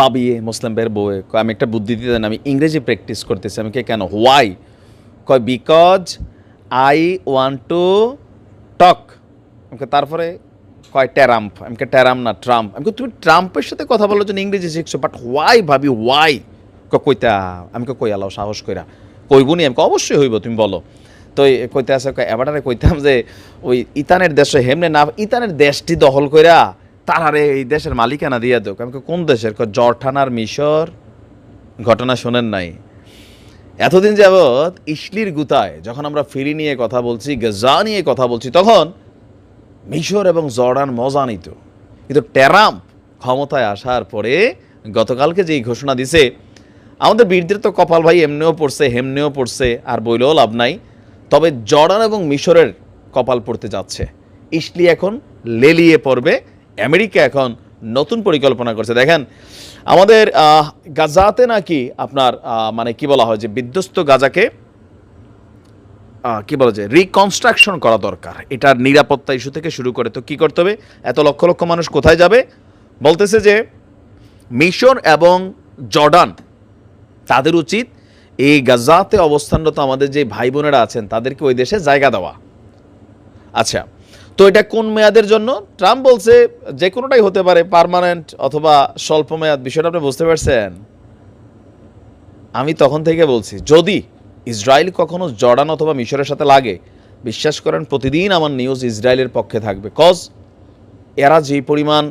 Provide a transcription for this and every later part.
বাবিয়ে মুসলিম বের বউয়ে আমি একটা বুদ্ধি দিতে আমি ইংরেজি প্র্যাকটিস করতেছি। আমি কে, কেন? হোয়াই কয় because I want to talk আমাকে তারপরে কয় ট্যারাম্প আমাকে ট্যারাম না ট্রাম্প আমি তুমি ট্রাম্পের সাথে কথা বলার জন্য ইংরেজি শিখছো বাট হোয়াই ভাবি হোয়াই কইতা, আমি কই আলাও সাহস কইরা। কইবুনি, আমি অবশ্যই হইব, তুমি বলো। তো কইতে আছে এবারে কইতাম যে, ওই ইতানের দেশে হেমনে না, ইতানের দেশটি দখল কইরা তারারে এই দেশের মালিকানা দিয়া দেখ আমি কোন দেশের? জর্ঠানার মিশর? ঘটনা শোনেন নাই। এতদিন যাবৎ ইসলির গুতায় যখন আমরা ফিরি নিয়ে কথা বলছি, গজা নিয়ে কথা বলছি, তখন মিশর এবং জর্ডান মজা নিত। কিন্তু ট্যারাম্প ক্ষমতায় আসার পরে গতকালকে যেই ঘোষণা দিছে, আমাদের বীরদের তো কপাল ভাই এমনিও পড়ছে, হেমনেও পড়ছে, আর বইলেও লাভ নাই। তবে জর্ডান এবং মিশরের কপাল পড়তে যাচ্ছে। ইসলি এখন লেলিয়ে পড়বে আমেরিকা এখন নতুন পরিকল্পনা করছে। দেখেন, আমাদের গাজাতে নাকি আপনার মানে কি বলা হয় যে বিধ্বস্ত গাজাকে কি বলা যায় রিকনস্ট্রাকশন করা দরকার। এটার নিরাপত্তা ইস্যু থেকে শুরু করে তো কি করতে হবে? এত লক্ষ লক্ষ মানুষ কোথায় যাবে? বলতেছে যে মিশর এবং জর্ডান, তাদের উচিত এই গাজাতে অবস্থানরত আমাদের যে ভাই বোনেরা আছেন, তাদেরকে ওই দেশে জায়গা দেওয়া। আচ্ছা তো এটা কোন মেয়াদের জন্য? ট্রাম্প বলছে যে কোনোটাই হতে পারে পার্মানেন্ট অথবা স্বল্প মেয়াদ, বিষয়টা আপনি বুঝতে পারছেন? আমি তখন থেকে বলছি, যদি ইসরায়েল কখনো জর্ডান অথবা মিশরের সাথে লাগে, বিশ্বাস করেন প্রতিদিন আমার নিউজ ইসরায়েলের পক্ষে থাকবে। কজ এরা যেই পরিমাণ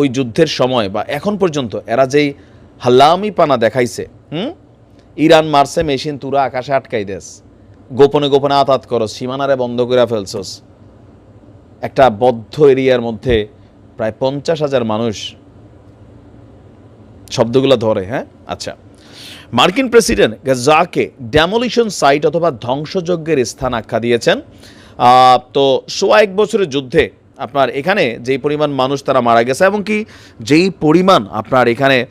ওই যুদ্ধের সময় বা এখন পর্যন্ত এরা যেই হাল্লামি পানা দেখাইছে, হুম? ইরান মারছে মেশিন, তুরা, আকাশে আটকাই দেস। গোপনে গোপনে আতাত করস সীমানারে বন্ধ করে ফেলছস। একটা বদ্ধ এরিয়ার মধ্যে প্রায় পঞ্চাশ হাজার মানুষ শব্দগুলো ধরে হ্যাঁ? আচ্ছা। মার্কিন প্রেসিডেন্ট গাজাকে ড্যামোলিশন সাইট অথবা ধ্বংসযজ্ঞের স্থান আখ্যা দিয়েছেন। তো সোয়া এক বছরের যুদ্ধে আপনার এখানে যেই পরিমাণ মানুষ তারা মারা গেছে এবং কি যেই পরিমাণ আপনার এখানে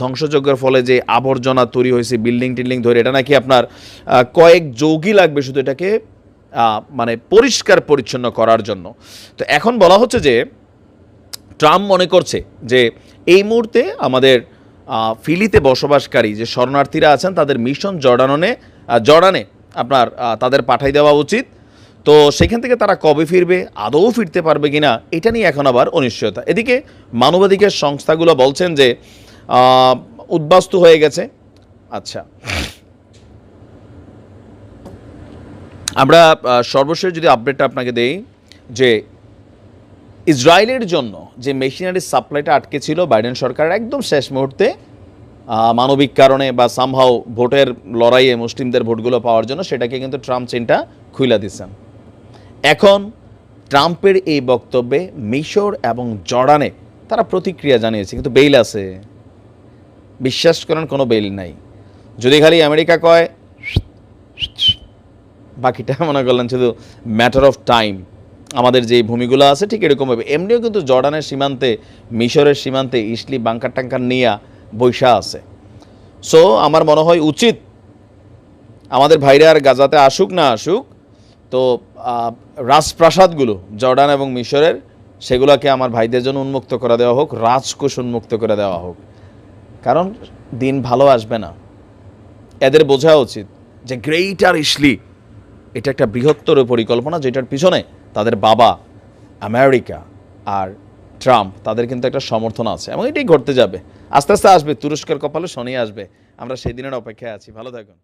ধ্বংসযজ্ঞের ফলে যে আবর্জনা তৈরি হয়েছে বিল্ডিং টিল্ডিং ধরে, এটা নাকি আপনার কয়েক যৌগি লাগবে শুধু এটাকে মানে পরিষ্কার পরিচ্ছন্ন করার জন্য। তো এখন বলা হচ্ছে যে, ট্রাম্প মনে করছে যে, এই মুহূর্তে আমাদের ফিলিতে বসবাসকারী যে শরণার্থীরা আছেন, তাদের মিশন জর্ডাননে জর্ডানে আপনার তাদের পাঠাই দেওয়া উচিত। তো সেখান থেকে তারা কবে ফিরবে, আদৌ ফিরতে পারবে কিনা, এটা নিয়ে এখন আবার অনিশ্চয়তা। এদিকে মানবাধিকার সংস্থাগুলো বলছেন যে উদ্বাস্তু হয়ে গেছে। আচ্ছা। আমরা সর্বশেষ যদি আপডেটটা আপনাকে দেই, যে ইসরায়েলের জন্য যে মেশিনারি সাপ্লাইটা আটকে ছিল বাইডেন সরকারের একদম শেষ মুহূর্তে মানবিক কারণে বা সামহাও ভোটের লড়াইয়ে মুসলিমদের ভোটগুলো পাওয়ার জন্য সেটাকে কিন্তু ট্রাম্প চেনটা খুইলা দিচ্ছেন এখন ট্রাম্পের এই বক্তব্যে মিশর এবং জর্ডানে তারা প্রতিক্রিয়া জানিয়েছে, কিন্তু বেইল আছে। বিশ্বাস করেন, কোনো বেল নাই। যদি খালি আমেরিকা কয়, বাকিটা মনে করলেন শুধু ম্যাটার অফ টাইম আমাদের যে ভূমিগুলো আছে ঠিক এরকম হবে এমনিও কিন্তু জর্ডানের সীমান্তে, মিশরের সীমান্তে ইসলি বাঙ্কার টাঙ্কার নিয়া বৈশা আছে। সো আমার মনে হয় উচিত, আমাদের ভাইরা আর গাজাতে আসুক না আসুক, তো রাজপ্রাসাদগুলো, জর্ডান এবং মিশরের, সেগুলোকে আমার ভাইদের জন্য উন্মুক্ত করে দেওয়া হোক, রাজকোষ উন্মুক্ত করে দেওয়া হোক। কারণ দিন ভালো আসবে না। এদের বোঝা উচিত যে গ্রেটার ইসলি এটা একটা বৃহত্তর পরিকল্পনা যেটার পিছনে তাদের বাবা আমেরিকা আর ট্রাম্প, তাদের কিন্তু একটা সমর্থন আছে এবং এটাই ঘটতে যাবে। আস্তে আস্তে আসবে, তুরস্কের কপালে শনি আসবে। আমরা সেই দিনের অপেক্ষায় আছি। ভালো থাকুন।